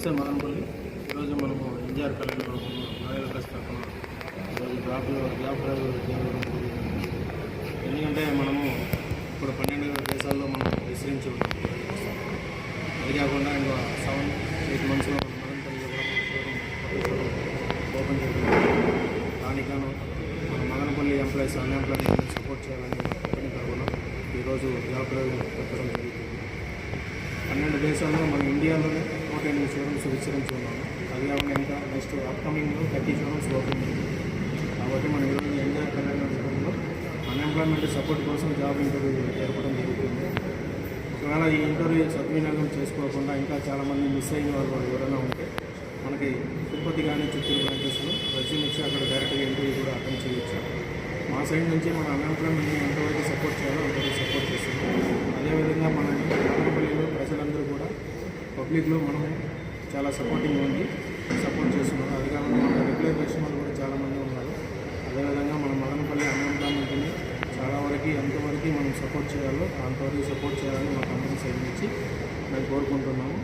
నమస్తే మదనపల్లి ఈరోజు మనము ఎన్జిఆర్ కళ్యాణ మహిళల ప్రెస్ తరఫున ఈరోజు జాబ్ జాబ్ డ్రైవ్ ఎందుకంటే మనము ఇప్పుడు పన్నెండు దేశాల్లో మనం విస్తరించి ఉంటాం అది కాకుండా ఇంకా సెవెన్ ఎయిట్ మంత్స్లో మనం మదనపల్లిలో కూడా ఓపెన్ చేయడం దానికను మన మదనపల్లి ఎంప్లాయీస్ అన్ఎంప్లాయ్మెంట్ సపోర్ట్ చేయాలని మన కంపెనీ తరఫున ఈరోజు జాబ్ డ్రైవ్ పెట్టడం జరుగుతుంది. పన్నెండు దేశాల్లో మన ఇండియాలోనే నూట ఎనిమిది షోరూమ్స్ విస్తరించి ఉన్నాము అది కాకుండా ఇంకా నెక్స్ట్ అప్కమింగ్లో థర్టీ షోరూమ్స్ ఓపెన్ కాబట్టి మనం ఈరోజు ఎంజాయ్ కళ్యాణంలో అన్ఎంప్లాయ్మెంట్ సపోర్ట్ కోసం జాబ్ ఇంటర్వ్యూ జరపడం జరుగుతుంది. ఒకవేళ ఈ ఇంటర్వ్యూ సద్వినియోగం చేసుకోకుండా ఇంకా చాలామంది మిస్ అయిన వాళ్ళు ఎవరైనా ఉంటే మనకి తిరుపతి కానీ చిత్తూరు బ్రాంచెస్లో రెజ్యూమ్ ఇచ్చి అక్కడ డైరెక్ట్గా ఇంటర్వ్యూ కూడా అటెండ్ చేయొచ్చు. మా సైడ్ నుంచి మన అన్ఎంప్లాయ్మెంట్ని ఎంతవరకు సపోర్ట్ చేయాలో అంతవరకు సపోర్ట్ చేస్తున్నాం అదేవిధంగా మన మదనపల్లిలో ప్రజలందరూ కూడా పబ్లిక్లో మనం చాలా సపోర్టింగ్ ఉంది సపోర్ట్ చేస్తున్నాం. అది కాకుండా మన రెగ్యులర్ కస్టమర్లు కూడా చాలామంది ఉన్నారు. అదేవిధంగా మన మదనపల్లి అన్ఎంప్లాయ్మెంట్ని చాలా వరకు ఎంతవరకు మనం సపోర్ట్ చేయాలో అంతవరకు సపోర్ట్ చేయాలని మా కంపెనీ సైడ్ నుంచి మేము కోరుకుంటున్నాము.